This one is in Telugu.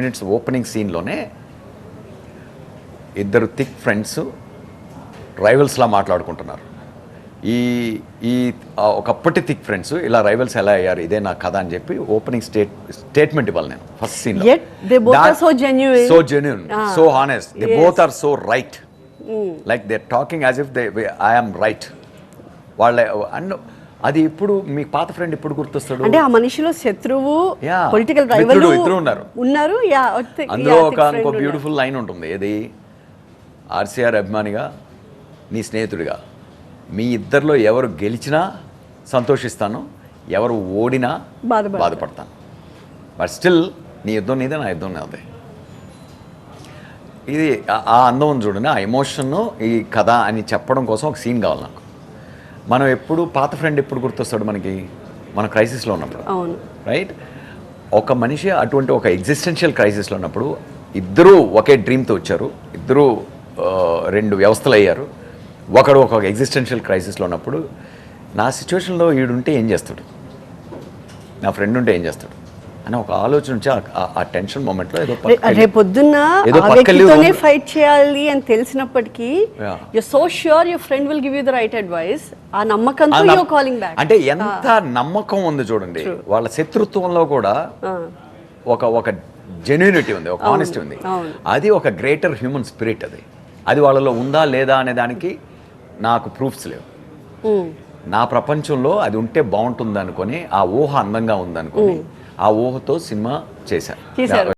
మినిట్స్ ఓపెనింగ్ సీన్లోనే ఇద్దరు థిక్ ఫ్రెండ్స్ రైవల్స్లా మాట్లాడుకుంటున్నారు ఈ ఈ ఒకప్పటి థిక్ ఫ్రెండ్స్ ఇలా రైవల్స్ ఎలా అయ్యారు ఇదే నా కథ అని చెప్పి ఓపెనింగ్ స్టేట్ స్టేట్మెంట్ ఇవ్వాలి నేను first scene. So genuine. So honest they. Both are so right like they talking as if they I'm right వాళ్ళ అన్న అది ఇప్పుడు మీ పాత ఫ్రెండ్ ఇప్పుడు గుర్తొస్తాడు? అంటే ఆ మనిషిలో శత్రువు. పొలిటికల్ రైవల్ ఇద్దరు ఉన్నారు. ఉన్నారు. యా అందులో ఒక ఇంకో బ్యూటిఫుల్ లైన్ ఉంటుంది. ఏది? ఆర్సీఆర్ అభిమానిగా నీ స్నేహితుడిగా. మీ ఇద్దరిలో ఎవరు గెలిచినా సంతోషిస్తాను ఎవరు ఓడినా బాధపడతాను. బాధపడతాను. బట్ స్టిల్ నీ యుద్ధం నీదే నా యుద్ధం నాదే. ఇది ఆ- అందం చూడండి ఆ ఎమోషన్ ఈ కథ అని చెప్పడం కోసం ఒక సీన్ కావాలి నాకు. మనం ఎప్పుడు పాత ఫ్రెండ్ ఎప్పుడు గుర్తొస్తాడు మనకి? మన క్రైసిస్లో ఉన్నప్పుడు. అవును. రైట్ ఒక మనిషి అటువంటి ఒక ఎగ్జిస్టెన్షియల్ క్రైసిస్లో ఉన్నప్పుడు ఇద్దరూ ఒకే డ్రీమ్తో వచ్చారు. ఇద్దరూ రెండు వ్యవస్థలు అయ్యారు. ఒకడు ఒక ఎగ్జిస్టెన్షియల్ క్రైసిస్లో ఉన్నప్పుడు నా సిచ్యువేషన్లో ఈడుంటే ఏం చేస్తాడు? నా ఫ్రెండ్ ఉంటే ఏం చేస్తాడు? అని ఒక ఆలోచన వచ్చి ఆ- టెన్షన్ ఏదో పక్కకెళ్ళి- రేపొద్దున్న ఏదో పక్కకెళ్ళి వ్యక్తితోనే. ఫైట్ చేయాలి అని తెలిసినప్పటికీ. You so sure your friend will give you the right advice ఆ నమ్మకంతో యూ కాలింగ్ బ్యాక్ అంటే ఎంత నమ్మకం ఉంది చూడండి. వాళ్ళ శత్రుత్వంలో కూడా ఒక ఒక జెన్యూనిటీ ఉంది ఒక ఆనెస్టీ ఉంది. అది ఒక గ్రేటర్ హ్యూమన్ స్పిరిట్ అది. అది వాళ్ళలో ఉందా లేదా అనే దానికి నాకు ప్రూఫ్స్ లేవు. నా ప్రపంచంలో అది ఉంటే బాగుంటుంది అనుకొని ఆ ఊహ అందంగా ఉందనుకొని ఆ ఊహతో సినిమా చేశారు.